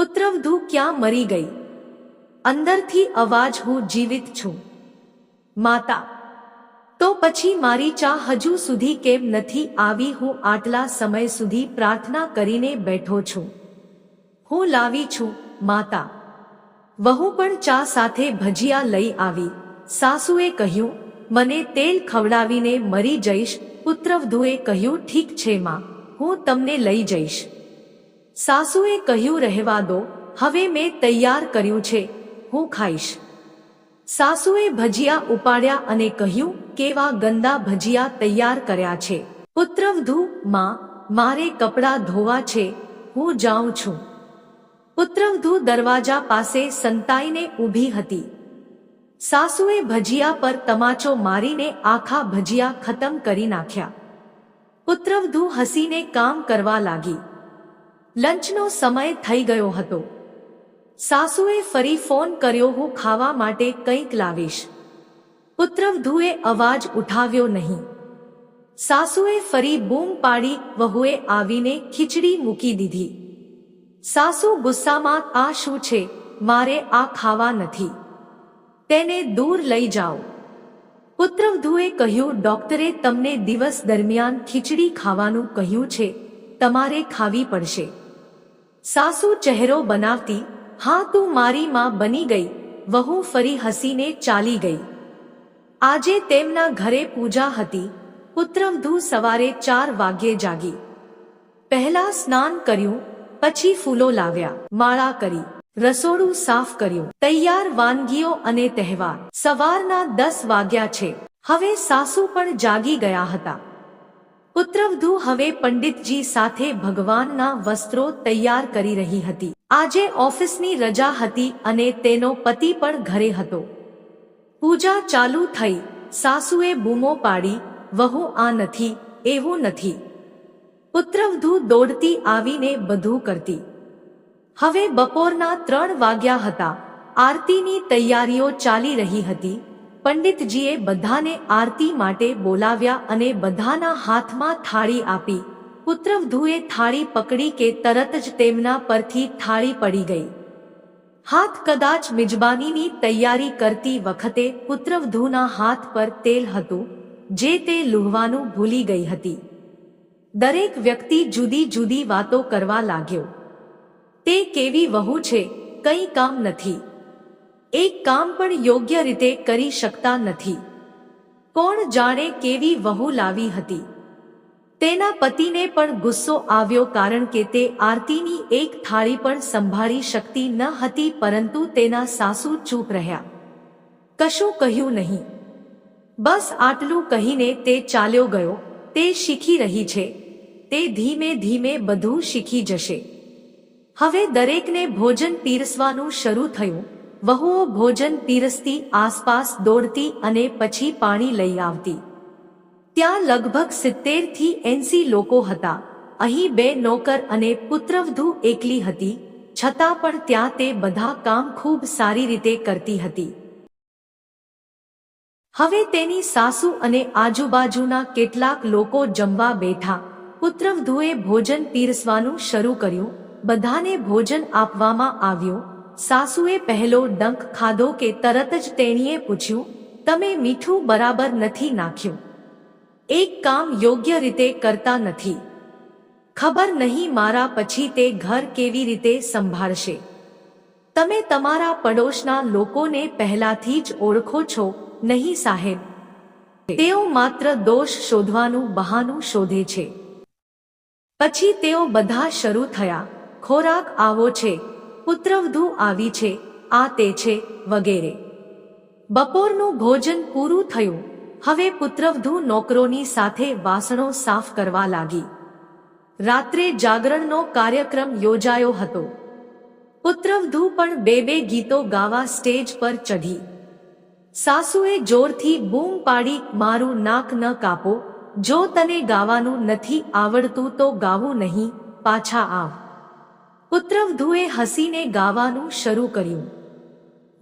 પુત્રવધુ ક્યાં મરી ગઈ? અંદરથી અવાજ, હું જીવિત છું. માતા, તો પછી મારી ચા હજુ સુધી કેમ નથી આવી? હું આટલા સમય સુધી પ્રાર્થના કરીને બેઠો છું. હું લાવી છું, માતા, વહુ પણ ચા સાથે ભજીયા લઈ આવી. સાસુએ કહ્યું, મને તેલ ખવડાવીને મરી જઈશ. પુત્રવધુએ કહ્યું, ઠીક છે, માં. હું તમને લઈ જઈશ. સાસુએ કહ્યું, રહેવા દો. હવે મેં તૈયાર કર્યું છે. હું ખાઈશ. સાસુએ ભજીયા ઉપાડ્યા અને કહ્યું, કેવા ગંદા ભજીયા તૈયાર કર્યા છે. પુત્રવધુ, માં, મારે કપડાં ધોવા છે. હું જાઉં છું. પુત્રવધુ દરવાજા પાસે સંતાઈને ઊભી હતી. સાસુએ ભજીયા પર તમાચો મારીને આખા ભજીયા ખતમ કરી નાખ્યા. પુત્રવધુ હસીને કામ કરવા લાગી. લંચનો સમય થઈ ગયો હતો. સાસુએ ફરી ફોન કર્યો, હું ખાવા માટે કંઈક લાવીશ. પુત્રવધુએ અવાજ ઉઠાવ્યો નહીં. સાસુએ ફરી બૂમ પાડી વહુએ આવીને ખીચડી મૂકી દીધી. સાસુ, ગુસ્સામાં આ શું છે? મારે આ ખાવા નથી. તેને દૂર લઈ જાઓ. પુત્રવધુએ કહ્યું, ડોક્ટરે તમને દિવસ દરમિયાન ખીચડી ખાવાનું કહ્યું છે. તમારે ખાવી પડશે. સાસુ ચહેરો બનાવતી, હા, તું મારી માં બની ગઈ. વહુ ફરી હસીને ચાલી ગઈ. આજે તેમના ઘરે પૂજા હતી. પુત્રમધુ સવારે ચાર વાગ્યે જાગી. પહેલા સ્નાન કર્યું, પછી ફૂલો લાવ્યા, માળા કરી, રસોડું સાફ કર્યું, તૈયાર વાનગીઓ અને તહેવાર. સવારના દસ વાગ્યા છે. હવે સાસુ પણ જાગી ગયા હતા. પુત્રવધુ હવે પંડિતજી સાથે ભગવાનના વસ્ત્રો તૈયાર કરી રહી હતી. આજે ઓફિસની રજા હતી અને તેનો પતિ પણ ઘરે હતો. પૂજા ચાલુ થઈ. સાસુએ બૂમો પાડી, વહુ, આ નથી, એવું નથી. પુત્રવધુ દોડતી આવીને બધું કરતી. હવે બપોરના ત્રણ વાગ્યા હતા. આરતીની તૈયારીઓ ચાલી રહી હતી. પંડિતજીએ બધાને આરતી માટે બોલાવ્યા અને બધાના હાથમાં થાળી આપી. પુત્રવધુએ થાળી પકડી કે તરત જ તેમના પરથી થાળી પડી ગઈ. હાથ કદાચ મિજબાનીની તૈયારી કરતી વખતે પુત્રવધુના હાથ પર તેલ હતું, જે તે લુહવાનું ભૂલી ગઈ હતી. દરેક વ્યક્તિ જુદી જુદી વાતો કરવા લાગ્યો. તે કેવી વહુ છે, કંઈ કામ નથી. એક કામ પણ યોગ્ય રીતે કરી શકતા નથી. કોણ જાણે કેવી વહુ લાવી હતી. તેના પતિને પણ ગુસ્સો આવ્યો કારણ કે તે આરતીની એક થાળી પણ સંભાળી શકતી ન હતી પરંતુ તેના સાસુ ચૂપ રહ્યા. કશું કહ્યું નહીં. બસ આટલું કહીને તે ચાલ્યો ગયો. તે શીખી રહી છે. તે ધીમે ધીમે બધું શીખી જશે. હવે દરેકને ભોજન પીરસવાનું શરૂ થયું. વહુઓ ભોજન પીરસતી, આસપાસ દોડતી અને પછી પાણી લઈ આવતી. ત્યાં લગભગ સિત્તેરથી એંસી લોકો હતા. અહીં બે નોકર અને પુત્રવધુ એકલી હતી. છતાં પણ ત્યાં તે બધા કામ ખૂબ સારી રીતે કરતી હતી. હવે તેની સાસુ અને આજુબાજુના કેટલાક લોકો જમવા બેઠા. પુત્રવધુએ ભોજન પીરસવાનું શરૂ કર્યું. બધાને ભોજન આપવામાં આવ્યું. સાસુએ પહેલો ડંક ખાધો કે તરત જ તેણીએ પૂછ્યું, તમે મીઠું બરાબર નથી નાખ્યું. એક કામ યોગ્ય રીતે કરતા નથી. ખબર નહીં મારા પછી તે ઘર કેવી રીતે સંભાળશે. તમે તમારા પડોશના લોકોને પહેલાથી જ ઓળખો છો, નહીં સાહેબ? તેઓ માત્ર દોષ શોધવાનું બહાનું શોધે છે. પછી તેઓ બધા શરૂ થયા. ખોરાક આવો છે. પુત્રવધુ આવી છે, આ તે છે, વગેરે. બપોરનું ભોજન પૂરું થયું. હવે પુત્રવધુ નોકરોની સાથે વાસણો સાફ કરવા લાગી. રાત્રે જાગરણનો કાર્યક્રમ યોજાયો હતો. પુત્રવધુ પણ બે બે ગીતો ગાવા સ્ટેજ પર ચઢી. સાસુએ જોરથી બૂમ પાડી, મારું નાક ન કાપો. જો તને ગાવાનું નથી આવડતું તો ગાવું નહીં. પાછા આવ. પુત્રવધુએ હસીને ગાવાનું શરૂ કર્યું.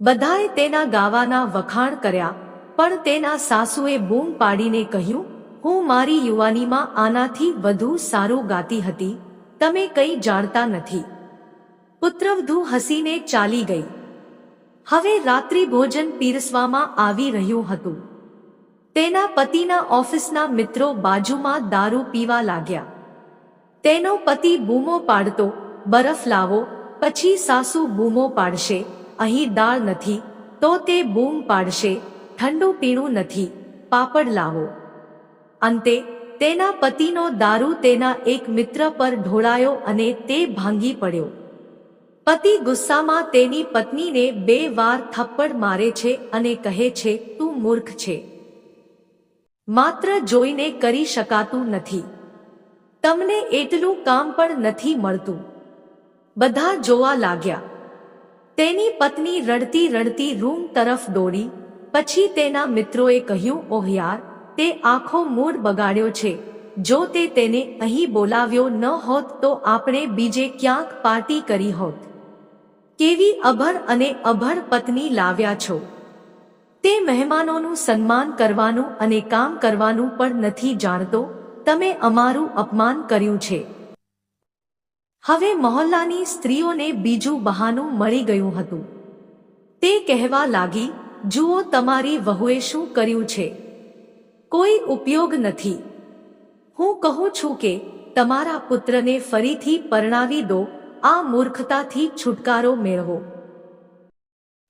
બધાએ તેના ગાવાના વખાણ કર્યા, પણ તેના સાસુએ બૂમ પાડીને કહ્યું, હું મારી યુવાનીમાં આનાથી વધુ સારું ગાતી હતી, તમે કંઈ જાણતા નથી. પુત્રવધુ હસીને ચાલી ગઈ. હવે રાત્રિ ભોજન પીરસવામાં આવી રહ્યું હતું. તેના પતિના ઓફિસના મિત્રો બાજુમાં દારૂ પીવા લાગ્યા. તેનો પતિ બૂમો પાડતો બરફ લાવો, પછી સાસુ બૂમો પાડશે. અહીં દાળ નથી, તો તે બૂમ પાડશે. ઠંડુ પીણું નથી, પાપડ લાવો. અંતે, તેના પતિનો દારૂ તેના એક મિત્ર પર ઢોળાયો અને તે ભાંગી પડ્યો. પતિ ગુસ્સામાં તેની પત્નીને બે વાર થપ્પડ મારે છે અને કહે છે, તું મૂર્ખ છે. માત્ર જોઈને કરી શકાતું નથી. તમને એટલું કામ પણ નથી મળતું. બધા જોવા લાગ્યા. તેની પત્ની રડતી રડતી રૂમ તરફ દોડી. પછી તેના મિત્રોએ કહ્યું, ઓહ યાર, તે આખો મૂડ બગાડ્યો છે. જો તે તેને અહીં બોલાવ્યો ન હોત તો આપણે બીજે ક્યાંક પાર્ટી કરી હોત. કેવી અભર અને અભર પત્ની લાવ્યા છો. તે મહેમાનોનું સન્માન કરવાનું અને કામ કરવાનું પણ નથી જાણતો. તમે અમારું અપમાન કર્યું છે. હવે મહોલ્લાની સ્ત્રીઓને બીજું બહાનું મળી ગયું હતું. તે કહેવા લાગી, જુઓ તમારી વહુએ શું કર્યું છે. કોઈ ઉપયોગ નથી. હું કહું છું કે, તમારા પુત્રને ફરીથી પરણાવી દો, આ મૂર્ખતાથી છુટકારો મેળવો.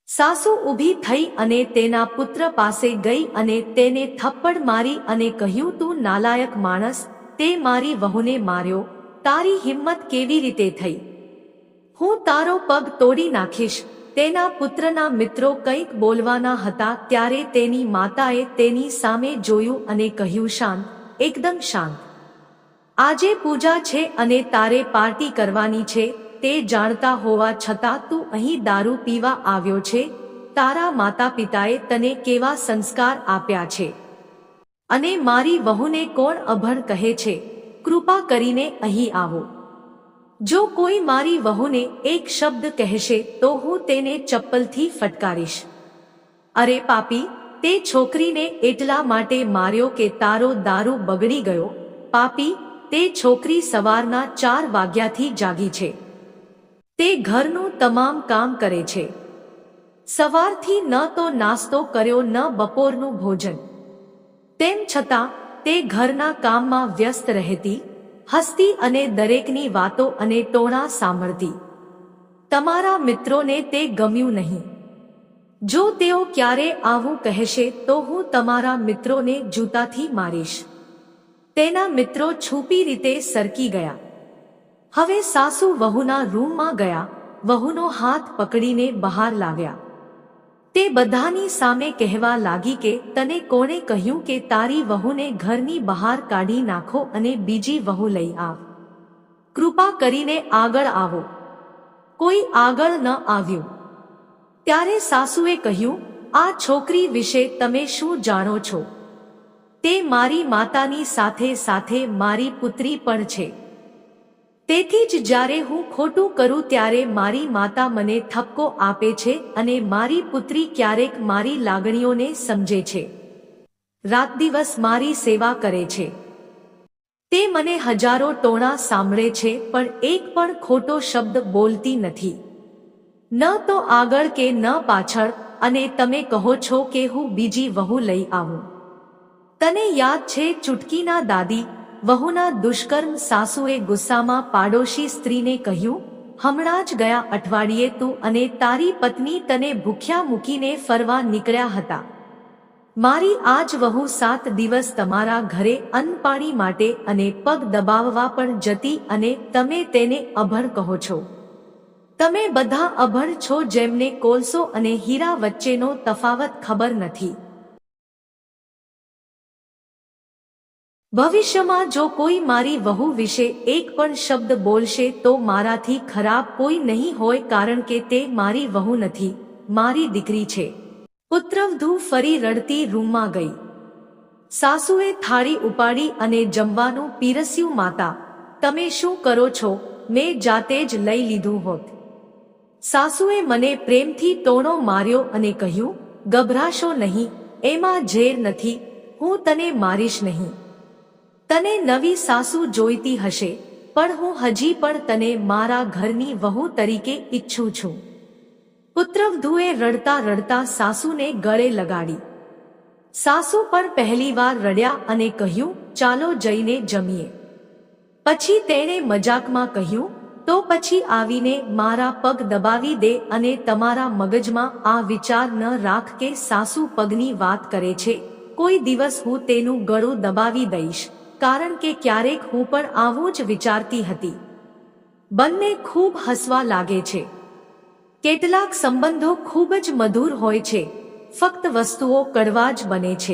સાસુ ઊભી થઈ અને તેના પુત્ર પાસે ગઈ અને તેને થપ્પડ મારી અને કહ્યું, તું નાલાયક માણસ. તે મારી વહુને માર્યો તારી હિંમત કેવી રીતે થઈ? હું તારો પગ તોડી નાખીશ. તેના પુત્રના મિત્રો કંઈક બોલવાના હતા ત્યારે તેની માતાએ તેની સામે જોયું અને કહ્યું, શાંત, એકદમ શાંત. આજે પૂજા છે અને તારે પાર્ટી કરવાની છે. તે જાણતા હોવા છતાં તું અહીં દારૂ પીવા આવ્યો છે. તારા માતા પિતાએ તને કેવા સંસ્કાર આપ્યા છે? અને મારી વહુને કોણ અભણ કહે છે? કૃપા કરીને અહીં આવો. જો કોઈ મારી વહુને એક શબ્દ કહેશે, તો હું તેને ચપ્પલથી ફટકારીશ. અરે પાપી, તે છોકરીને એટલા માટે માર્યો કે તારો દારૂ બગડી ગયો. પાપી, તે છોકરી સવારના ચાર વાગ્યાથી જાગી છે. તે ઘરનું તમામ કામ કરે છે. સવારથી ન તો નાસ્તો કર્યો, ન બપોરનું ભોજન. તેમ છતાં તે ઘરના કામમાં વ્યસ્ત રહેતી, હસતી અને દરેકની વાતો અને ટોણા સાંભળતી. તમારા મિત્રોને તે ગમ્યું નહીં. જો તેઓ ક્યારે આવું કહેશે, તો હું તમારા મિત્રોને જૂતાથી મારીશ. તેના મિત્રો છૂપી રીતે સરકી ગયા. હવે સાસુ વહુના રૂમમાં ગયા, વહુનો હાથ પકડીને બહાર લાવ્યા તે બધાની સામે કહેવા લાગી કે, તને કોણે કહ્યું કે તારી વહુને ઘરની બહાર કાઢી નાખો અને બીજી વહુ લઈ આવ. કૃપા કરીને આગળ આવો. કોઈ આગળ ન આવ્યું. ત્યારે સાસુએ કહ્યું, આ છોકરી વિશે તમે શું જાણો છો? તે મારી માતાની સાથે સાથે મારી પુત્રી પણ છે. તેથી જ જ્યારે હું ખોટું કરું ત્યારે મારી માતા મને થપકો આપે છે અને મારી પુત્રી ક્યારેક મારી લાગણીઓને સમજે છે. રાત દિવસ મારી સેવા કરે છે. તે મને હજારો ટોણા સાંભળે છે, પણ એક પણ ખોટો શબ્દ બોલતી નથી. ન તો આગળ કે ન પાછળ, અને તમે કહો છો કે હું બીજી વહુ લઈ આવું. તને યાદ છે ચૂટકીના દાદી વહુના દુષ્કર્મ સાસુએ ગુસ્સામાં પાડોશી સ્ત્રીને કહ્યું, હમણાં જ ગયા અઠવાડિયે તું અને તારી પત્ની તને ભૂખ્યા મૂકીને ફરવા નીકળ્યા હતા. મારી આજ વહુ સાત દિવસ તમારા ઘરે અન્ન પાણી માટે અને પગ દબાવવા પણ જતી અને તમે તેને અભણ કહો છો. તમે બધા અભણ છો જેમને કોલસો અને હીરા વચ્ચેનો તફાવત ખબર નથી. ભવિષ્યમાં જો કોઈ મારી વહુ વિશે એક પણ શબ્દ બોલશે તો મારાથી ખરાબ કોઈ નહીં હોય કારણ કે તે મારી વહુ નથી, મારી દીકરી છે. પુત્રવધુ ફરી રડતી રૂમમાં ગઈ. સાસુએ થાળી ઉપાડી અને જમવાનું પીરસ્યું, માતા, તમે શું કરો છો? મેં જાતે જ લઈ લીધું હોત. સાસુએ મને પ્રેમથી ટોણો માર્યો અને કહ્યું, ગભરાશો નહીં, એમાં ઝેર નથી, હું તને મારીશ નહીં. તને નવી સાસુ જોઈતી હશે, પણ હું હજી પણ તને મારા ઘરની વહુ તરીકે ઈચ્છું છું. પુત્રવધુએ રડતા રડતા સાસુને ગળે લગાડી. સાસુ પણ પહેલીવાર રડ્યા અને કહ્યું, ચાલો જઈને જમીએ. પછી તેણે મજાકમાં કહ્યું, તો પછી આવીને મારા પગ દબાવી દે અને તમારા મગજમાં આ વિચાર ન રાખ કે સાસુ પગની વાત કરે છે. કોઈ દિવસ હું તેનું ગળું દબાવી દઈશ. કારણ કે ક્યારેક હું પણ આવું જ વિચારતી હતી. બંને ખૂબ હસવા લાગે છે. કેટલાક સંબંધો ખૂબ જ મધુર હોય છે. ફક્ત વસ્તુઓ કડવા જ બને છે.